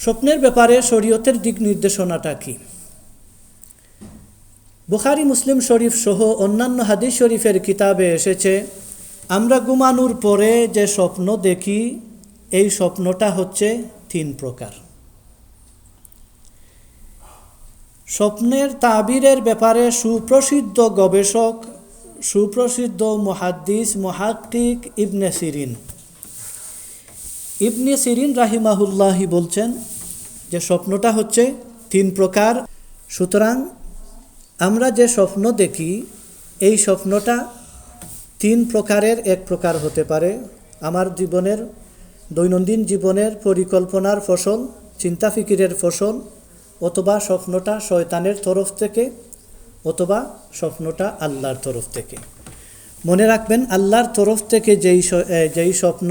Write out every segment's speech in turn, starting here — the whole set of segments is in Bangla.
স্বপ্নের ব্যাপারে শরীয়তের দিক নির্দেশনাটা কি? বুখারি, মুসলিম শরীফ সহ অন্যান্য হাদিস শরীফের কিতাবে এসেছে, আমরা ঘুমানোর পরে যে স্বপ্ন দেখি, এই স্বপ্নটা হচ্ছে তিন প্রকার। স্বপ্নের তাবিরের ব্যাপারে সুপ্রসিদ্ধ গবেষক, সুপ্রসিদ্ধ মহাদ্দিস, মহাক্কিক ইবনে সিরিন। ইবনে সিরিন রাহিমাহুল্লাহি বলছেন যে স্বপ্নটা হচ্ছে তিন প্রকার। সুতরাং আমরা যে স্বপ্ন দেখি, এই স্বপ্নটা তিন প্রকারের এক প্রকার হতে পারে। আমার জীবনের, দৈনন্দিন জীবনের পরিকল্পনার ফসল, চিন্তা ফিকিরের ফসল, অথবা স্বপ্নটা শয়তানের তরফ থেকে, অথবা স্বপ্নটা আল্লাহর তরফ থেকে। মনে রাখবেন, আল্লাহর তরফ থেকে যেই যেই স্বপ্ন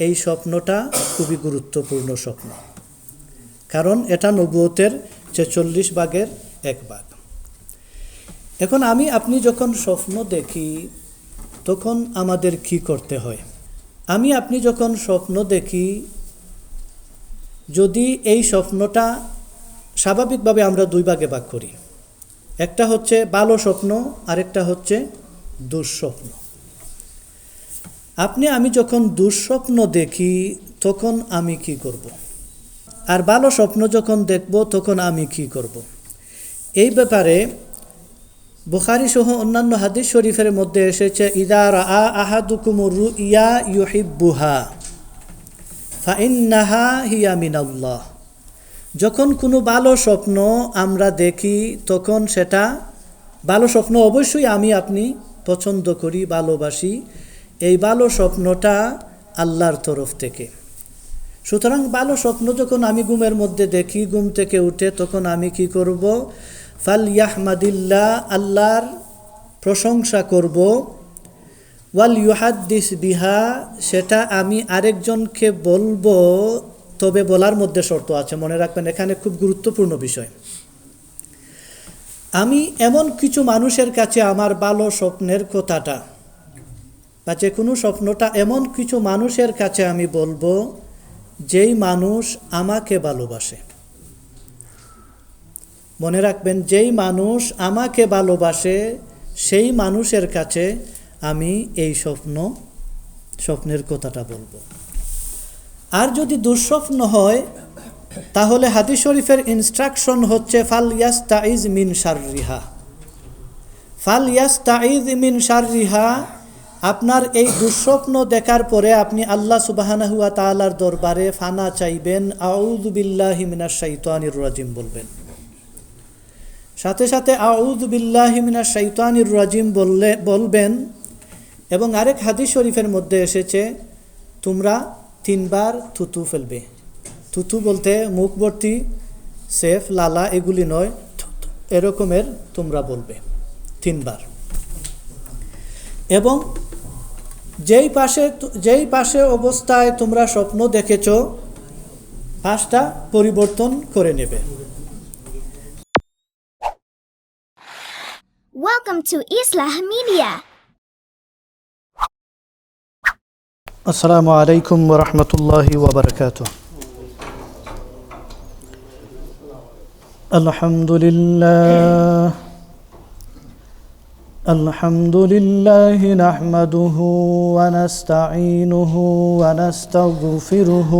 এই স্বপ্নটা খুবই গুরুত্বপূর্ণ স্বপ্ন। কারণ এটা নবুয়তের ছেচল্লিশ ভাগের এক ভাগ। এখন আমি, আপনি যখন স্বপ্ন দেখি, তখন আমাদের কি করতে হয়? আমি, আপনি যখন স্বপ্ন দেখি, যদি এই স্বপ্নটা স্বাভাবিকভাবে আমরা দুই ভাগে ভাগ করি। একটা হচ্ছে ভালো স্বপ্ন, আরেকটা হচ্ছে দুঃস্বপ্ন। আপনি, আমি যখন দুঃস্বপ্ন দেখি, তখন আমি কি করব। আর ভালো স্বপ্ন যখন দেখব, তখন আমি কি করব। এই ব্যাপারে বুখারি সহ অন্যান্য হাদিস শরীফের মধ্যে এসেছে ইদার আ আহাদুকুমুর ইয়া ইউহিব্বুহা, ফাইন্নাহা হিয়া মিনাল্লাহ যখন কোনো ভালো স্বপ্ন আমরা দেখি, তখন সেটা ভালো স্বপ্ন অবশ্যই আমি, আপনি পছন্দ করি, ভালোবাসি এই ভালো স্বপ্নটা আল্লাহর তরফ থেকে। সুতরাং ভালো স্বপ্ন যখন আমি ঘুমের মধ্যে দেখি, ঘুম থেকে উঠে তখন আমি কি করব? ফাল ইয়াহমাদিল্লা, আল্লাহর প্রশংসা করব। ওয়াল ইউহাদ্দিস বিহা, সেটা আমি আরেকজনকে বলব, তবে বলার মধ্যে শর্ত আছে, মনে রাখবেন, এখানে খুব গুরুত্বপূর্ণ বিষয়। আমি এমন কিছু মানুষের কাছে আমার ভালো স্বপ্নের কথাটা বা যে কোনো স্বপ্নটা এমন কিছু মানুষের কাছে আমি বলব, যেই মানুষ আমাকে ভালোবাসে। মনে রাখবেন, যেই মানুষ আমাকে ভালোবাসে, সেই মানুষের কাছে আমি এই স্বপ্ন, স্বপ্নের কথাটা বলব। আর যদি দুঃস্বপ্ন হয়, তাহলে হাদিস শরীফের ইনস্ট্রাকশন হচ্ছে, ফাল ইয়াস তাইজ মিন শাররিহা। ফাল ইয়াস তাইজ মিন শাররিহা আপনার এই দুঃস্বপ্ন দেখার পরে আপনি আল্লাহ সুবাহানাহুয়া তালার দরবারে ফানা চাইবেন আউদুবিল্লাহি মিনাশ শাইতানির রাজিম বলবেন। সাথে সাথে আউদুবিল্লাহি মিনাশ শাইতানির রাজিম বললে, বলবেন, এবং আরেক হাদিস শরীফের মধ্যে এসেছে, তোমরা তিনবার থুতু ফেলবে। থুতু বলতে মুখবর্তী সেফ, লালা, এগুলি নয়, এরকমের তোমরা বলবে। তিনবার। এবং যেই পাশে যেই পাশে অবস্থায় তোমরা স্বপ্ন দেখেছ পাশটা পরিবর্তন করে নেবে। Welcome to Islah Media. আসসালামু আলাইকুম রহমতুল্লাহি ওবরকাত আলহামদুলিল্লাহ الحمد لله نحمده ونستعينه ونستغفره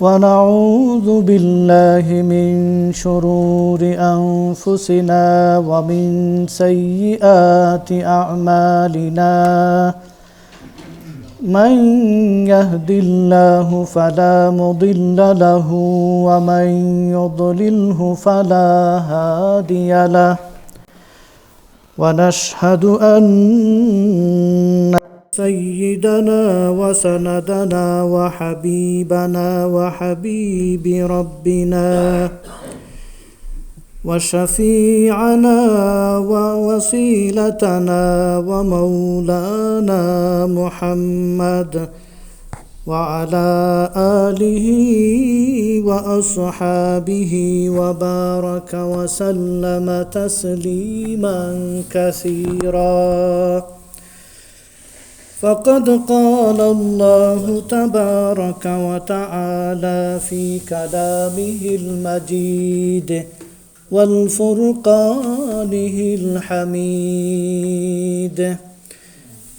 ونعوذ بالله من شرور أنفسنا ومن سيئات أعمالنا. من يهد الله فلا مضل له ومن يضلله فلا هادي له. ونشهد أن سيدنا وسندنا وحبيبنا وحبيب ربنا وشفيعنا ووسيلتنا ومولانا محمد وعلى آله وأصحابه وبارك وسلم تسليما كثيرا. فقد قال الله تبارك وتعالى في كلامه المجيد والفرقانه الحميد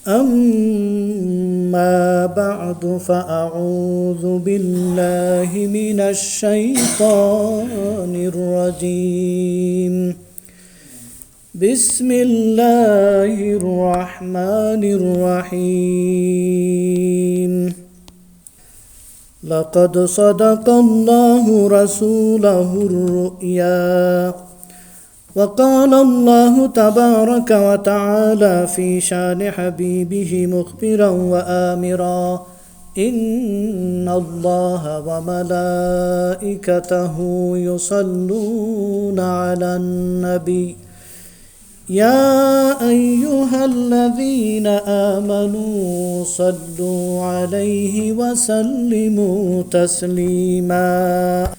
أما بعد فأعوذ بالله من الشيطان الرجيم. بسم الله الرحمن الرحيم. لقد صدق الله رسوله الرؤيا. وقال الله تبارك وتعالى في شان حبيبه مخبرا وآمرا إن الله وملائكته يصلون على النبي. يا أيها الذين آمنوا صلوا عليه وسلموا تسليما.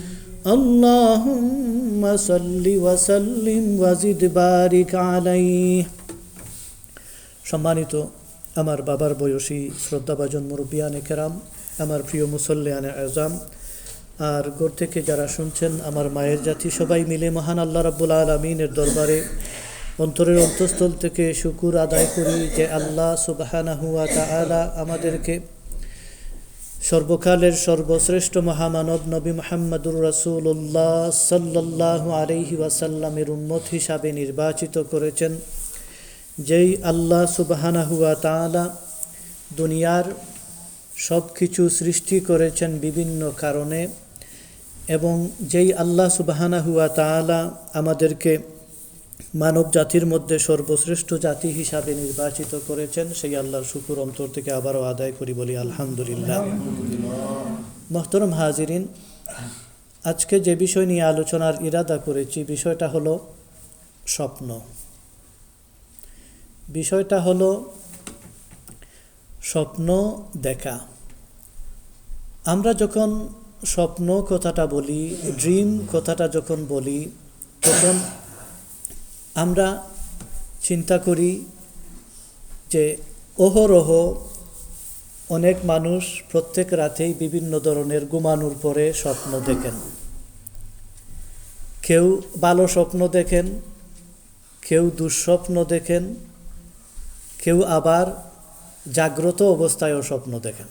اللهم صل وسلم وزد بارك عليه সম্মানিত আমার বাবার বয়সী শ্রদ্ধাভাজন মুরব্বিয়ানে কেরাম আমার প্রিয় মুসল্লিয়ানে আজাম আর গোর থেকে যারা শুনছেন আমার মায়ের জাতি সবাই মিলে মহান আল্লাহ রাব্বুল আলমিনের দরবারে অন্তরের অন্তঃস্থল থেকে শুকুর আদায় করি যে আল্লাহ সুবাহানাহুয়া তাআলা আমাদেরকে সর্বকালের সর্বশ্রেষ্ঠ মহামানব নবী মোহাম্মদুর রাসূলুল্লাহ সাল্লাল্লাহু আলাইহি ওয়াসাল্লামের উম্মত হিসাবে নির্বাচিত করেছেন, যেই আল্লাহ সুবাহানাহুয়া তাআলা দুনিয়ার সব কিছু সৃষ্টি করেছেন বিভিন্ন কারণে এবং যেই আল্লাহ সুবাহানাহুয়া তাআলা আমাদেরকে মানব জাতির মধ্যে সর্বশ্রেষ্ঠ জাতি হিসাবে নির্বাচিত করেছেন, সেই আল্লাহর শুকুর অন্তর থেকে আবারও আদায় করি বলি আলহামদুলিল্লাহ। মোহতরম হাজিরিন, আজকে যে বিষয় নিয়ে আলোচনার ইরাদা করেছি, বিষয়টা হলো স্বপ্ন। বিষয়টা হলো স্বপ্ন দেখা। আমরা যখন স্বপ্ন কথাটা বলি ড্রিম কথাটা যখন বলি, তখন আমরা চিন্তা করি যে অহরহ অনেক মানুষ প্রত্যেক রাতেই বিভিন্ন ধরনের ঘুমানোর পরে স্বপ্ন দেখেন। কেউ ভালো স্বপ্ন দেখেন, কেউ দুঃস্বপ্ন দেখেন, কেউ আবার জাগ্রত অবস্থায়ও স্বপ্ন দেখেন।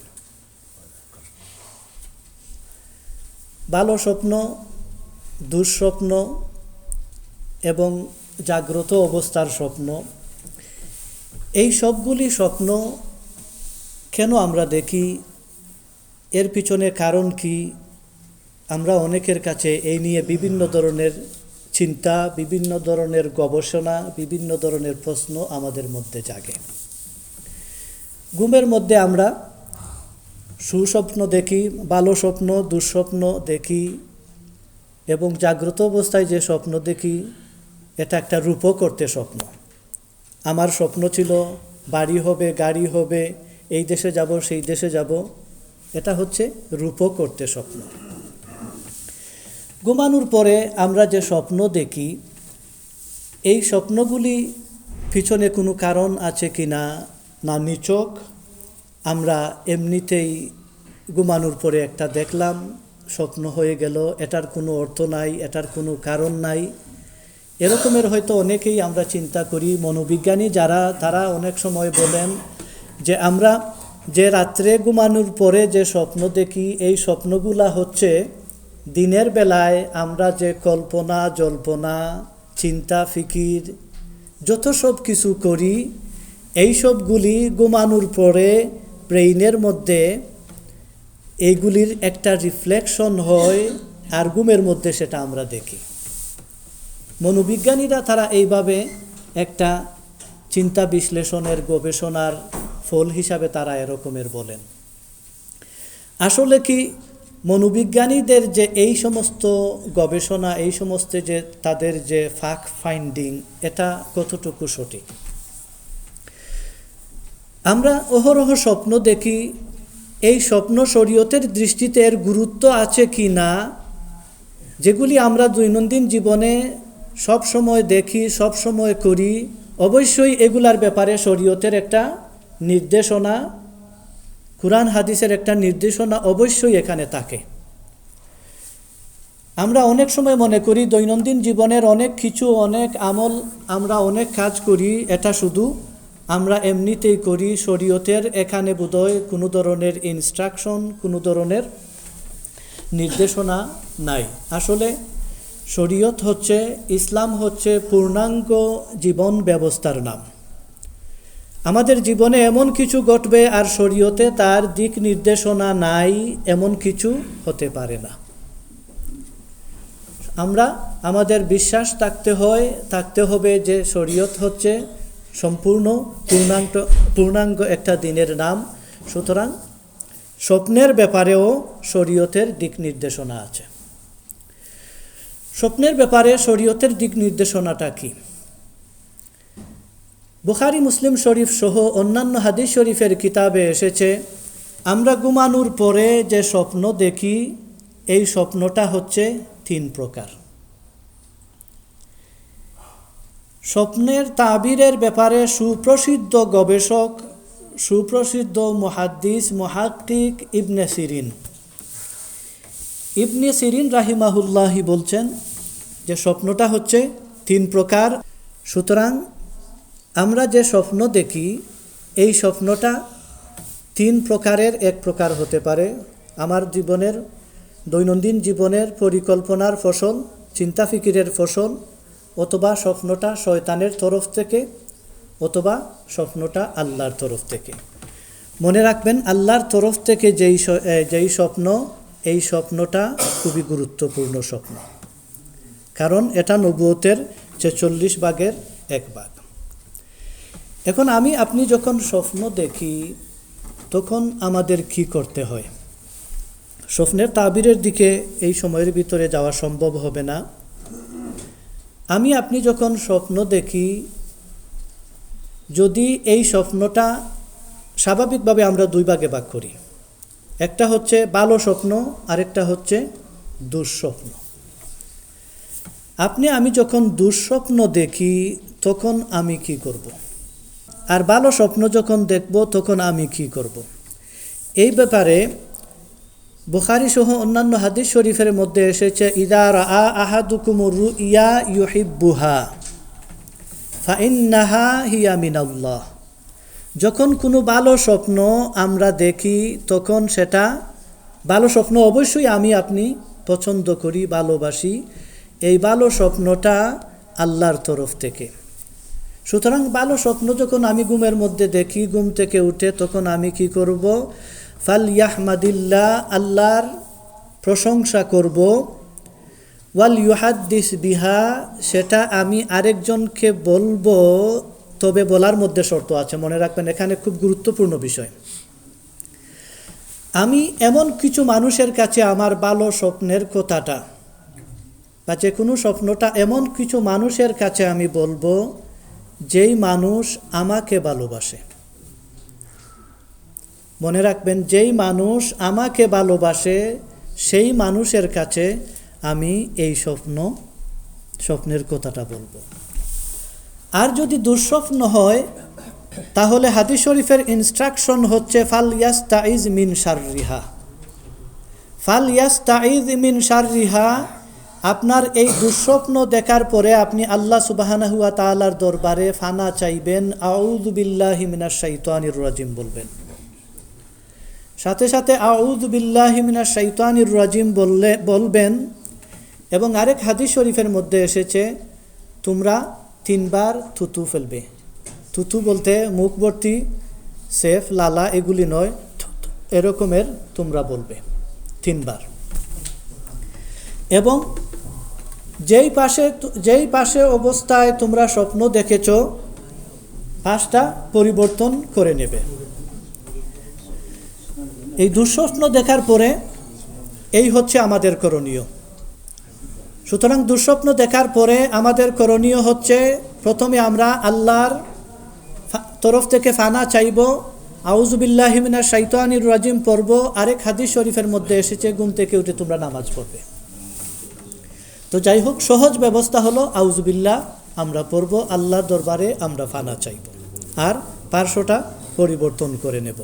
ভালো স্বপ্ন, দুঃস্বপ্ন এবং জাগ্রত অবস্থার স্বপ্ন। এই সবগুলি স্বপ্ন কেন আমরা দেখি? এর পিছনে কারণ কি? আমরা অনেকের কাছে এই নিয়ে বিভিন্ন ধরনের চিন্তা, বিভিন্ন ধরনের গবেষণা, বিভিন্ন ধরনের প্রশ্ন আমাদের মধ্যে জাগে। ঘুমের মধ্যে আমরা সুস্বপ্ন দেখি, ভালো স্বপ্ন, দুঃস্বপ্ন দেখি এবং জাগ্রত অবস্থায় যে স্বপ্ন দেখি এটা একটা রূপ করতে স্বপ্ন। আমার স্বপ্ন ছিল বাড়ি হবে, গাড়ি হবে, এই দেশে যাব, সেই দেশে যাব। এটা হচ্ছে রূপ করতে স্বপ্ন। ঘুমানোর পরে আমরা যে স্বপ্ন দেখি, এই স্বপ্নগুলি পিছনে কোনো কারণ আছে কি না না নিচক, আমরা এমনিতেই ঘুমানোর পরে একটা দেখলাম, স্বপ্ন হয়ে গেল, এটার কোনো অর্থ নাই, এটার কোনো কারণ নাই। এরকমের হয়তো অনেকেই আমরা চিন্তা করি মনোবিজ্ঞানী যারা, তারা অনেক সময় বলেন যে আমরা যে রাত্রে ঘুমানোর পরে যে স্বপ্ন দেখি, এই স্বপ্নগুলা হচ্ছে দিনের বেলায় আমরা যে কল্পনা, জল্পনা, চিন্তা, ফিকির, যত সব কিছু করি, এই সবগুলি ঘুমানোর পরে ব্রেইনের মধ্যে এইগুলির একটা রিফ্লেকশন হয়, আর ঘুমের মধ্যে সেটা আমরা দেখি। মনোবিজ্ঞানীরা তারা এইভাবে একটা চিন্তা বিশ্লেষণের গবেষণার ফল হিসাবে তারা এরকমের বলেন। আসলে কি মনোবিজ্ঞানীদের যে এই সমস্ত গবেষণা, এই সমস্ত যে তাদের যে ফাক ফাইন্ডিং এটা কতটুকু সঠিক? আমরা অহরহ স্বপ্ন দেখি, এই স্বপ্ন শরীয়তের দৃষ্টিতে এর গুরুত্ব আছে কি না, যেগুলি আমরা দৈনন্দিন জীবনে সব সময় দেখি, সব সময় করি। অবশ্যই এগুলার ব্যাপারে শরীয়তের একটা নির্দেশনা, কোরআন হাদিসের একটা নির্দেশনা অবশ্যই এখানে থাকে। আমরা অনেক সময় মনে করি দৈনন্দিন জীবনের অনেক কিছু, অনেক আমল আমরা অনেক কাজ করি, এটা শুধু আমরা এমনিতেই করি। শরীয়তের এখানে বোধহয় কোনো ধরনের ইনস্ট্রাকশন কোনো ধরনের নির্দেশনা নাই। আসলে শরীয়ত হচ্ছে, ইসলাম হচ্ছে পূর্ণাঙ্গ জীবন ব্যবস্থার নাম। আমাদের জীবনে এমন কিছু ঘটবে আর শরীয়তে তার দিক নির্দেশনা নাই, এমন কিছু হতে পারে না। আমরা, আমাদের বিশ্বাস থাকতে হয়, থাকতে হবে যে শরীয়ত হচ্ছে সম্পূর্ণ পূর্ণাঙ্গ পূর্ণাঙ্গ একটা দিনের নাম। সুতরাং স্বপ্নের ব্যাপারেও শরীয়তের দিক নির্দেশনা আছে। স্বপ্নের ব্যাপারে শরীয়তের দিক নির্দেশনাটা কি? বুখারি, মুসলিম শরীফ সহ অন্যান্য হাদিস শরীফের কিতাবে এসেছে, আমরা ঘুমানোর পরে যে স্বপ্ন দেখি, এই স্বপ্নটা হচ্ছে তিন প্রকার। স্বপ্নের তাবিরের ব্যাপারে সুপ্রসিদ্ধ গবেষক, সুপ্রসিদ্ধ মহাদ্দিস মহাক্কিক ইবনে সিরিন। ইবনে সিরিন রাহিমাহুল্লাহি বলছেন যে স্বপ্নটা হচ্ছে তিন প্রকার। সুতরাং আমরা যে স্বপ্ন দেখি, এই স্বপ্নটা তিন প্রকারের এক প্রকার হতে পারে। আমার জীবনের, দৈনন্দিন জীবনের পরিকল্পনার ফসল চিন্তা ফিকিরের ফসল, অথবা স্বপ্নটা শয়তানের তরফ থেকে, অথবা স্বপ্নটা আল্লাহর তরফ থেকে। মনে রাখবেন, আল্লাহর তরফ থেকে যেই যেই স্বপ্ন, এই স্বপ্নটা খুবই গুরুত্বপূর্ণ স্বপ্ন। কারণ এটা নবুয়তের ছেচল্লিশ ভাগের এক ভাগ। এখন আমি, আপনি যখন স্বপ্ন দেখি, তখন আমাদের কি করতে হয়? স্বপ্নের তাবিরের দিকে এই সময়ের ভিতরে যাওয়া সম্ভব হবে না। আমি, আপনি যখন স্বপ্ন দেখি, যদি এই স্বপ্নটা স্বাভাবিকভাবে আমরা দুই ভাগে ভাগ করি। একটা হচ্ছে ভালো স্বপ্ন, আরেকটা হচ্ছে দুঃস্বপ্ন। আপনি, আমি যখন দুঃস্বপ্ন দেখি, তখন আমি কি করব। আর ভালো স্বপ্ন যখন দেখব, তখন আমি কি করব। এই ব্যাপারে বুখারি সহ অন্যান্য হাদিস শরীফের মধ্যে এসেছে ইদার আ আহাদুকুমুর ইয়া ইউহিব্বুহা, ফাইন্নাহা হিয়া মিনাল্লাহ যখন কোনো ভালো স্বপ্ন আমরা দেখি, তখন সেটা ভালো স্বপ্ন অবশ্যই আমি, আপনি পছন্দ করি, ভালোবাসি এই ভালো স্বপ্নটা আল্লাহর তরফ থেকে। সুতরাং ভালো স্বপ্ন যখন আমি ঘুমের মধ্যে দেখি, ঘুম থেকে উঠে তখন আমি কি করব? ফাল ইয়াহমাদিল্লাহ আল্লাহর প্রশংসা করব। ওয়াল ইউহাদ্দিস বিহা, সেটা আমি আরেকজনকে বলব, তবে বলার মধ্যে শর্ত আছে, মনে রাখবেন, এখানে খুব গুরুত্বপূর্ণ বিষয়। আমি এমন কিছু মানুষের কাছে আমার ভালো স্বপ্নের কথাটা বা যে কোনো স্বপ্নটা এমন কিছু মানুষের কাছে আমি বলব, যেই মানুষ আমাকে ভালোবাসে। মনে রাখবেন, যেই মানুষ আমাকে ভালোবাসে, সেই মানুষের কাছে আমি এই স্বপ্ন, স্বপ্নের কথাটা বলব। আর যদি দুঃস্বপ্ন হয়, তাহলে হাদিস শরীফের ইনস্ট্রাকশন হচ্ছে, ফাল ইয়াস তাইজ মিন শাররিহা। ফাল ইয়াস তাইজ মিন শাররিহা আপনার এই দুঃস্বপ্ন দেখার পরে আপনি আল্লাহ সুবাহানাহুয়া তাআলার দরবারে ফানা চাইবেন, আউযু বিল্লাহি মিনাশ শাইতানির রাজিম বলবেন। সাথে সাথে আউযু বিল্লাহি মিনাশ শাইতানির রাজিম বললে, বলবেন, এবং আরেক হাদিস শরীফের মধ্যে এসেছে, তোমরা তিনবার থুতু ফেলবে। থুতু বলতে মুখবর্তী সেফ, লালা, এগুলি নয়, এরকমের তোমরা বলবে, তিনবার। এবং যেই পাশে যেই পাশে অবস্থায় তোমরা স্বপ্ন দেখেছ, পাশটা পরিবর্তন করে নেবে। এই দুঃস্বপ্ন দেখার পরে এই হচ্ছে আমাদের করণীয়। সুতরাং দুঃস্বপ্ন দেখার পরে আমাদের করণীয় হচ্ছে, প্রথমে আমরা আল্লাহর তরফ থেকে ফানা চাইব। আউজুবিল্লাহিমিনা শাইতানির রাজিম পড়ব। আরেক হাদিস শরীফের মধ্যে এসেছে, ঘুম থেকে উঠে তোমরা নামাজ পড়বে। তো যাই হোক সহজ ব্যবস্থা হলো আউজুবিল্লাহ আমরা পড়ব, আল্লাহর দরবারে আমরা ফানা চাইব। আর পার্শ্বটা পরিবর্তন করে নেব।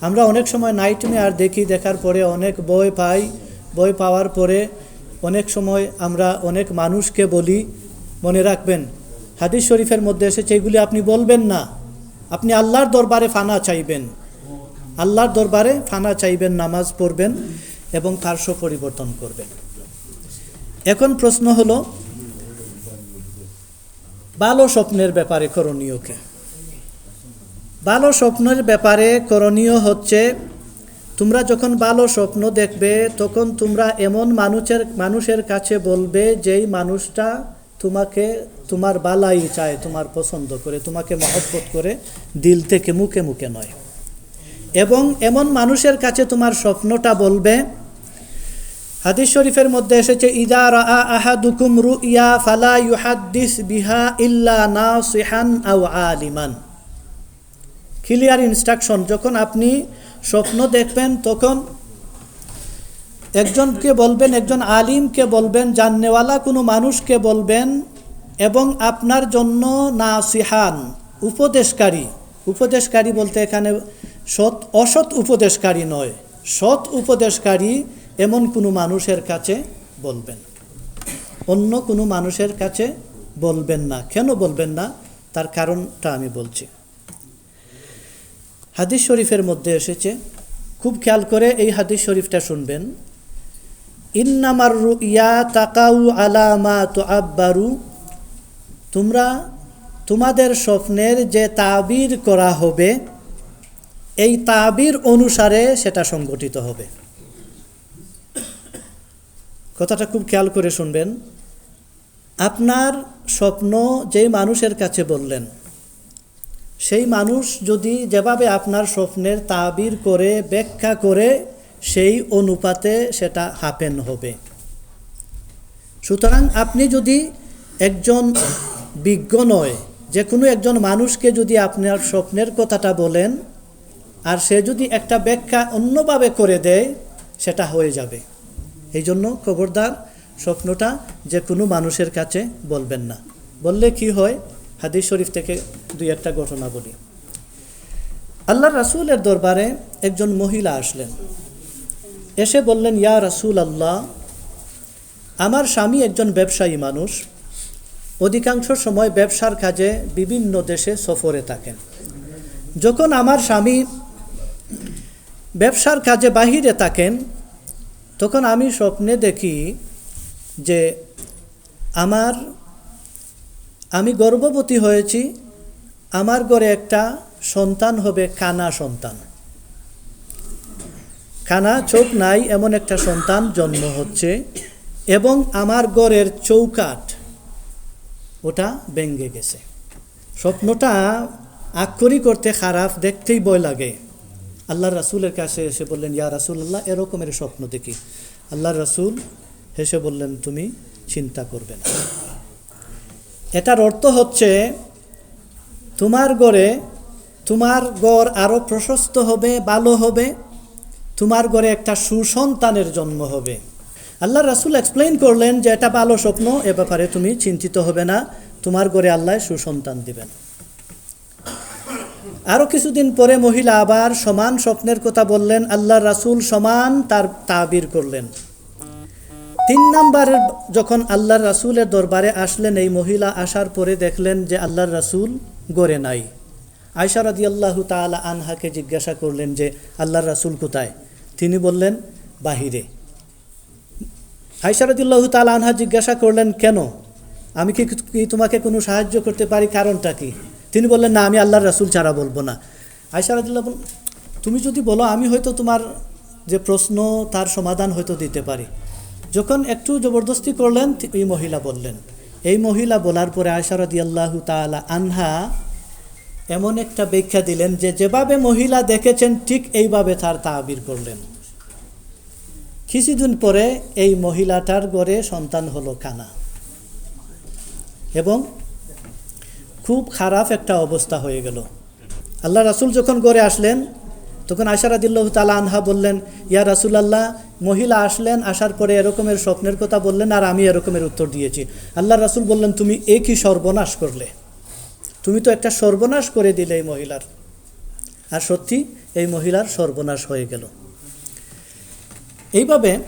আমরা অনেক সময় নাইট আর দেখি, দেখার পরে অনেক বই পাই। বই পাওয়ার পরে অনেক সময় আমরা অনেক মানুষকে বলি, মনে রাখবেন, হাদিস শরীফের মধ্যে এসেছে, এগুলি আপনি বলবেন না। আপনি আল্লাহর দরবারে ফানা চাইবেন। আল্লাহর দরবারে ফানা চাইবেন, নামাজ পড়বেন এবং পার্শ্ব পরিবর্তন করবেন। এখন প্রশ্ন হলো, ভালো স্বপ্নের ব্যাপারে করণীয়কে ভালো স্বপ্নের ব্যাপারে করণীয় হচ্ছে, তোমরা যখন ভালো স্বপ্ন দেখবে, তখন তোমরা এমন মানুষের মানুষের কাছে বলবে, যেই মানুষটা তোমাকে, তোমার বালাই চায়, তোমার পছন্দ করে, তোমাকে মহব্বত করে, দিল থেকে মুখে মুখে নয়। এবং এমন মানুষের কাছে তোমার স্বপ্নটা বলবে হাদিস শরীফের মধ্যে এসেছে, ইদা রা আহাদুকুম রুইয়া ফালা ইউহাদ্দিস বিহা ইল্লা নাসিহান আও আলিমান। ক্লিয়ার ইনস্ট্রাকশন যখন আপনি স্বপ্ন দেখবেন, তখন একজনকে বলবেন, একজন আলিমকে বলবেন, জাননেওয়ালা কোনো মানুষকে বলবেন, এবং আপনার জন্য নাসিহান, উপদেশকারী। উপদেশকারী বলতে এখানে সৎ, অসৎ উপদেশকারী নয়, সৎ উপদেশকারী এমন কোনো মানুষের কাছে বলবেন। অন্য কোনো মানুষের কাছে বলবেন না। কেন বলবেন না? তার কারণটা আমি বলছি। হাদিস শরীফের মধ্যে এসেছে, খুব খেয়াল করে এই হাদিস শরীফটা শুনবেন। ইন্নামার ইয়া তাকাউ আলামা তো আব্বারু তোমরা তোমাদের স্বপ্নের যে তাবির করা হবে, এই তাবির অনুসারে সেটা সংগঠিত হবে। কথাটা খুব খেয়াল করে শুনবেন। আপনার স্বপ্ন যেই মানুষের কাছে বললেন, সেই মানুষ যদি যেভাবে আপনার স্বপ্নের তাবির করে, ব্যাখ্যা করে, সেই অনুপাতে সেটা হাপেন হবে। সুতরাং আপনি যদি একজন বিজ্ঞ নয় যে কোনো একজন মানুষকে যদি আপনার স্বপ্নের কথাটা বলেন, আর সে যদি একটা ব্যাখ্যা অন্যভাবে করে দেয়, সেটা হয়ে যাবে। এই জন্য খবরদার স্বপ্নটা যে কোনো মানুষের কাছে বলবেন না। বললে কি হয়? হাদিস শরীফ থেকে দুই একটা ঘটনা বলি। আল্লাহ রাসুলের দরবারে একজন মহিলা আসলেন। এসে বললেন, ইয়া রাসুল আল্লাহ আমার স্বামী একজন ব্যবসায়ী মানুষ। অধিকাংশ সময় ব্যবসার কাজে বিভিন্ন দেশে সফরে থাকেন। যখন আমার স্বামী ব্যবসার কাজে বাহিরে থাকেন তখন আমি স্বপ্নে দেখি যে আমার, আমি গর্ভবতী হয়েছি, আমার ঘরে একটা সন্তান হবে, কানা সন্তান। কানা চোখ নাই, এমন একটা সন্তান জন্ম হচ্ছে এবং আমার ঘরের চৌকাঠ, ওটা ভেঙ্গে গেছে। স্বপ্নটা আক্ষরি করতে খারাপ, দেখতেই ভয় লাগে। আল্লাহ রাসুলের কাছে এসে বললেন, ইয়া রাসুল্লাহ এরকমের স্বপ্ন দেখি। আল্লাহ রাসুল হেসে বললেন, তুমি চিন্তা করবে না। এটার অর্থ হচ্ছে, তোমার গড়ে, তোমার গড় আরও প্রশস্ত হবে, ভালো হবে, তোমার গড়ে একটা সুসন্তানের জন্ম হবে। আল্লাহ রাসুল এক্সপ্লেইন করলেন যে এটা ভালো স্বপ্ন, এ ব্যাপারে তুমি চিন্তিত হবে না, তোমার গড়ে আল্লাহ সুসন্তান দিবেন। আরও কিছুদিন পরে মহিলা আবার সমান স্বপ্নের কথা বললেন আল্লাহ রাসুল সমান তার তাবির করলেন। তিন নাম্বারের যখন আল্লাহর রাসুলের দরবারে আসলেন, এই মহিলা আসার পরে দেখলেন যে আল্লাহর রাসুল গড়ে নাই। আয়সা রাদি আল্লাহ তালা আনহাকে জিজ্ঞাসা করলেন যে, আল্লাহর রাসুল কোথায়? তিনি বললেন, বাহিরে। আয়সা রাদিল্লাহ তালা আনহা জিজ্ঞাসা করলেন, কেন? আমি কি তোমাকে কোনো সাহায্য করতে পারি? কারণটা কি? তিনি বললেন, না, আমি আল্লাহর রাসুল ছাড়া বলব না। আয়সা বল তুমি যদি বলো, আমি হয়তো তোমার যে প্রশ্ন, তার সমাধান হয়তো দিতে পারি। যখন একটু জবরদস্তি করলেন এই মহিলা বললেন, এই মহিলা বলার পরে আয়সা রাদিয়াল্লাহু তাআলা আনহা এমন একটা ব্যাখ্যা দিলেন যে, যেভাবে মহিলা দেখেছেন, ঠিক এইভাবে তার তাবির করলেন। কিছুদিন পরে এই মহিলাটার গড়ে সন্তান হলো কানা। এবং খুব খারাপ একটা অবস্থা হয়ে গেল। আল্লাহ রাসুল যখন গড়ে আসলেন, তখন আশারাদিল্লাহ তালা আনহা বললেন, ইয়া রাসুলাল্লাহ, মহিলা আসলেন, আসার পরে এরকমের স্বপ্নের কথা বললেন আর আমি এরকমের উত্তর দিয়েছি। আল্লাহ রাসুল বললেন, তুমি এ কি সর্বনাশ করলে। তুমি তো একটা সর্বনাশ করে দিলে এই মহিলার। আর সত্যি, এই মহিলার সর্বনাশ হয়ে গেল। এইভাবে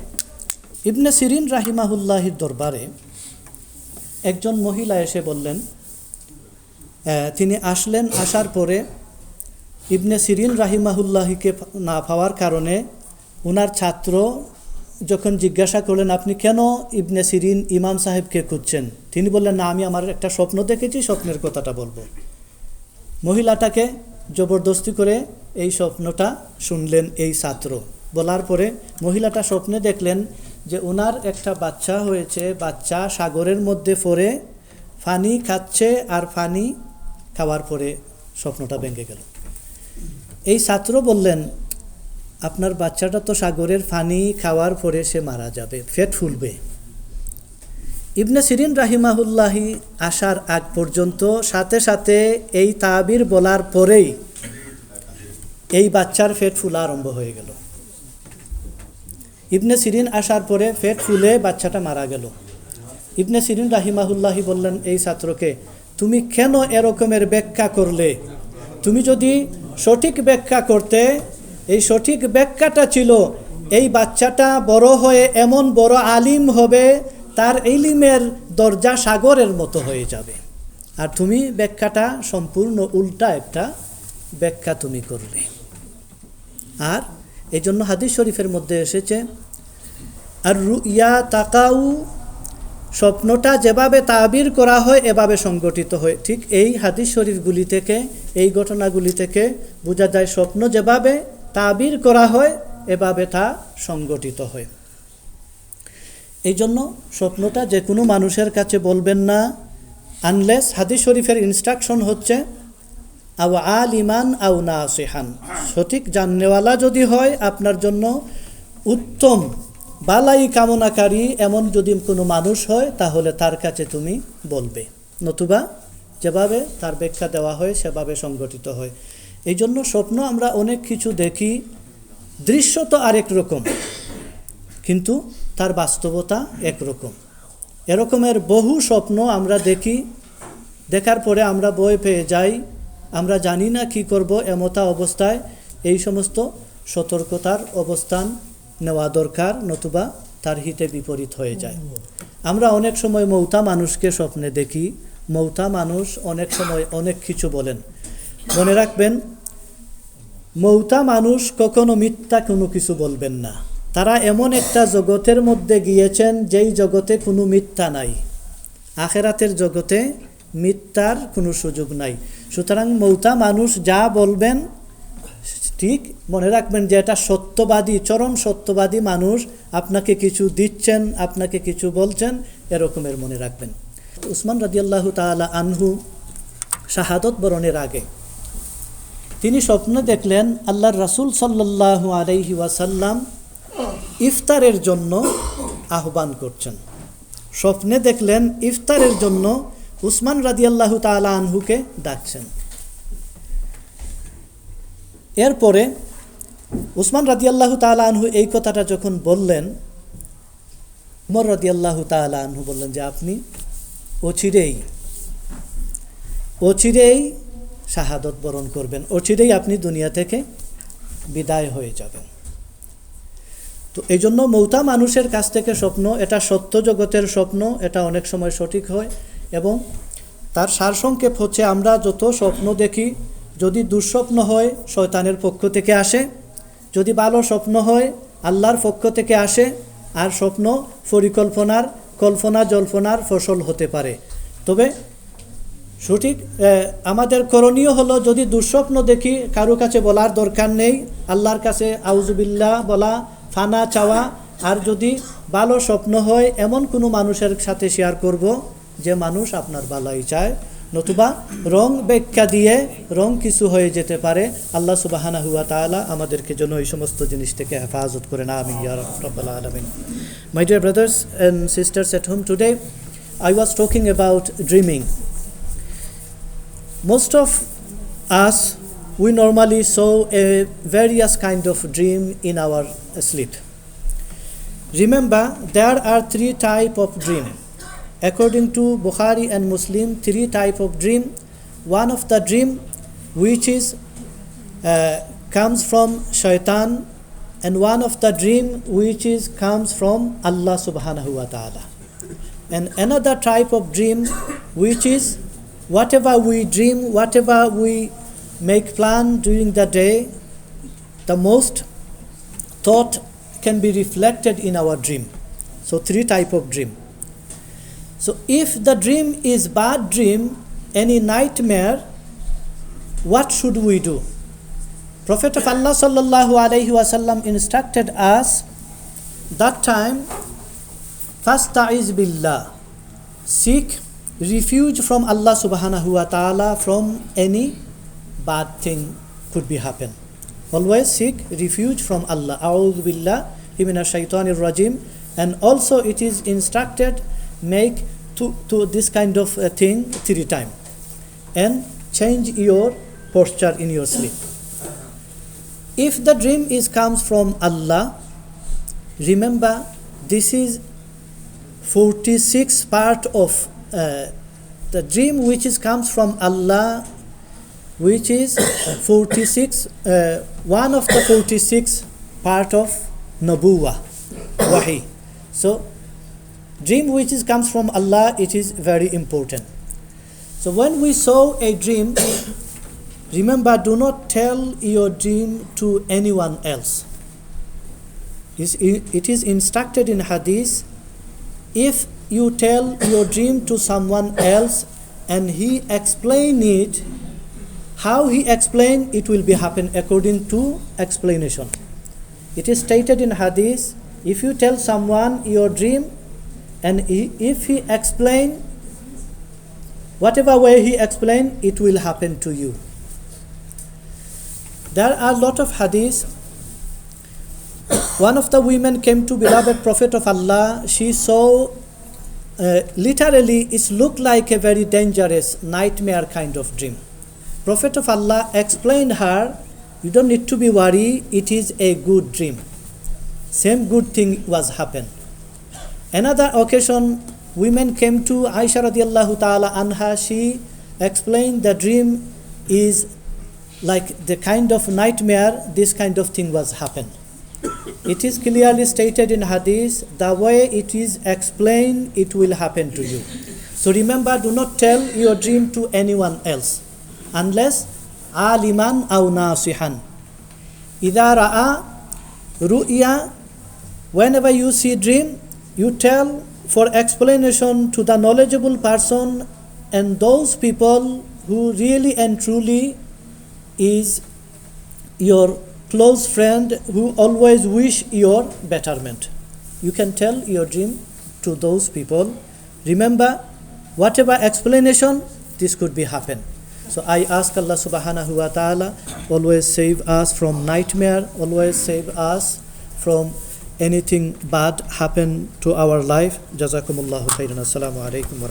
ইবনে সিরিন রাহিমাহুল্লাহির দরবারে একজন মহিলা এসে বললেন তিনি আসলেন, আসার পরে ইবনে সিরিন রাহিমাহুল্লাহিকে না পাওয়ার কারণে ওনার ছাত্র যখন জিজ্ঞাসা করলেন, আপনি কেন ইবনে সিরিন ইমাম সাহেবকে খুঁজছেন? তিনি বললেন, না, আমি আমার একটা স্বপ্ন দেখেছি, স্বপ্নের কথাটা বলব। মহিলাটাকে জবরদস্তি করে এই স্বপ্নটা শুনলেন এই ছাত্র। বলার পরে মহিলাটা স্বপ্নে দেখলেন যে ওনার একটা বাচ্চা হয়েছে, বাচ্চা সাগরের মধ্যে পড়ে, ফানি খাচ্ছে আর ফানি খাওয়ার পরে স্বপ্নটা ভেঙে গেল। এই ছাত্র বললেন, আপনার বাচ্চাটা তো সাগরের ফানি খাওয়ার পরে সে মারা যাবে ফেট ফুলবে। ইবনে সিরিন রাহিমাহুল্লাহি আসার আগ পর্যন্ত সাথে সাথে এই তাবির বলার পরেই এই বাচ্চার ফেট ফুলা আরম্ভ হয়ে গেল। ইবনে সিরিন আসার পরে ফেট ফুলে বাচ্চাটা মারা গেল। ইবনে সিরিন রাহিমাহুল্লাহি বললেন, এই ছাত্রকে তুমি কেন এরকমের ব্যাখ্যা করলে? তুমি যদি সঠিক ব্যাখ্যা করতে, এই সঠিক ব্যাখ্যাটা ছিল, এই বাচ্চাটা বড় হয়ে এমন বড় আলিম হবে, তার ইলিমের দরজা সাগরের মতো হয়ে যাবে। আর তুমি ব্যাখ্যাটা সম্পূর্ণ উল্টা একটা ব্যাখ্যা তুমি করলে। আর এই জন্য হাদিস শরীফের মধ্যে এসেছে, আর ইয়া তাকাউ স্বপ্নটা যেভাবে তাবির করা হয়, এভাবে সংগঠিত হয়। ঠিক এই হাদিস শরীফগুলি থেকে, এই ঘটনাগুলি থেকে বোঝা যায় স্বপ্ন যেভাবে তাবির করা হয়, এভাবে তা সংগঠিত হয়। এই জন্য স্বপ্নটা যে কোনো মানুষের কাছে বলবেন না আনলেস হাদিস শরীফের ইনস্ট্রাকশন হচ্ছে, আও আল ইমান আও না আসেহান সঠিক জাননেওয়ালা যদি হয়, আপনার জন্য উত্তম বালাই কামনাকারী এমন যদি কোনো মানুষ হয়, তাহলে তার কাছে তুমি বলবে। নতুবা যেভাবে তার ব্যাখ্যা দেওয়া হয়, সেভাবে সংগঠিত হয়। এই জন্য স্বপ্ন আমরা অনেক কিছু দেখি, দৃশ্য তো আরেক রকম, কিন্তু তার বাস্তবতা একরকম এরকমের বহু স্বপ্ন আমরা দেখি, দেখার পরে আমরা বই পেয়ে যাই, আমরা জানি না কি করব, এমতা অবস্থায় এই সমস্ত সতর্কতার অবস্থান নেওয়া দরকার, নতুবা তার হিতে বিপরীত হয়ে যায়। আমরা অনেক সময় মৌতা মানুষকে স্বপ্নে দেখি। মৌতা মানুষ অনেক সময় অনেক কিছু বলেন। মনে রাখবেন, মৌতা মানুষ কখনো মিথ্যা কোনো কিছু বলবেন না। তারা এমন একটা জগতের মধ্যে গিয়েছেন যেই জগতে কোনো মিথ্যা নাই। আখেরাতের জগতে মিথ্যার কোনো সুযোগ নাই। সুতরাং মৌতা মানুষ যা বলবেন ঠিক মনে রাখবেন যে এটা সত্যবাদী, চরম সত্যবাদী মানুষ আপনাকে কিছু দিচ্ছেন, আপনাকে কিছু বলছেন, এরকমের মনে রাখবেন। উসমান রাজিয়াল্লাহ তাআলা আনহু শাহাদত বরণের আগে তিনি স্বপ্নে দেখলেন আল্লাহর রাসূল সাল্লাল্লাহু আলাইহি ওয়াসাল্লাম ইফতারের জন্য আহ্বান করছেন। স্বপ্নে দেখলেন ইফতারের জন্য উসমান রাদিয়াল্লাহু তাআলা আনহুকে ডাকছেন। এরপরে উসমান রাদিয়াল্লাহু তাআলা আনহু এই কথাটা যখন বললেন, উমর রাদিয়াল্লাহু তাআলা আনহু বললেন যে, আপনি অচিরেই অচিরেই শাহাদত বরণ করবেন, অচিরেই আপনি দুনিয়া থেকে বিদায় হয়ে যাবেন। তো এই জন্য মৌতা মানুষের কাছ থেকে স্বপ্ন, এটা সত্য জগতের স্বপ্ন, এটা অনেক সময় সঠিক হয় এবং তার সারসংক্ষেপ হচ্ছে, আমরা যত স্বপ্ন দেখি যদি দুঃস্বপ্ন হয়, শয়তানের পক্ষ থেকে আসে। যদি ভালো স্বপ্ন হয়, আল্লাহর পক্ষ থেকে আসে। আর স্বপ্ন পরিকল্পনার, কল্পনা জল্পনার ফসল হতে পারে। তবে সঠিক আমাদের করণীয় হলো যদি দুঃস্বপ্ন দেখি, কারও কাছে বলার দরকার নেই, আল্লাহর কাছে আউজুবিল্লাহ বলা, ফানা চাওয়া, আর যদি ভালো স্বপ্ন হয়, এমন কোনো মানুষের সাথে শেয়ার করব যে মানুষ আপনার ভালোই চায়। নতুবা রং ব্যাখ্যা দিয়ে রং কিছু হয়ে যেতে পারে, আল্লাহ সুবাহানা হুয়া তালা আমাদেরকে জন্য এই সমস্ত জিনিস থেকে হেফাজত করে না আমি Alamin. My dear brothers and sisters at home today I was talking about dreaming most of us we normally so a various kind of dream in our sleep remember there are three type of dream According to Bukhari and Muslim, three type of dream. One of the dream, which is uh, comes from shaitan, and one of the dream which is comes from Allah subhanahu wa ta'ala. And another type of dream which is whatever we dream whatever we make plan during the day the most thought can be reflected in our dream. So three type of dream so if the dream is bad dream any nightmare what should we do prophet of allah sallallahu alaihi wasallam instructed us that time Fasta'iz billah. Seek refuge from Allah subhanahu wa ta'ala from any bad thing could be happen. Always seek refuge from Allah. A'udhu billah himina shaitanir rajim. And also it is instructed make to, to this kind of a thing three time. And change your posture in your sleep. If the dream is comes from Allah, remember this is 46 part of uh, the dream which is comes from Allah which is 46 uh, one of the 46 part of Nabuwa Wahi so dream which is comes from Allah it is very important. So when we saw a dream remember do not tell your dream to anyone else. It is instructed in hadith if you tell your dream to someone else and he explain it how he explain it will be happen according to explanation. It is stated in hadith if you tell someone your dream and if he explain whatever way he explain it will happen to you. There are a lot of hadiths one of the women came to beloved prophet of allah. She saw uh, literally it looked like a very dangerous nightmare kind of dream. Prophet of allah explained her you don't need to be worried. It is a good dream. Same good thing was happened another occasion women came to aisha radiallahu ta'ala anha. She explained the dream is like the kind of nightmare this kind of thing was happened it is clearly stated in hadith the way it is explained it will happen to you. So remember do not tell your dream to anyone else unless aliman aw nasihan. Idha ra'a ru'ya whenever you see dream you tell for explanation to the knowledgeable person and those people who really and truly is your close friend who always wish your betterment you can tell your dream to those people remember whatever explanation this could be happen so i ask allah subhanahu wa ta'ala always save us from nightmare always save us from anything bad happen to our life jazakumullahu khairan. Assalamu alaikum wa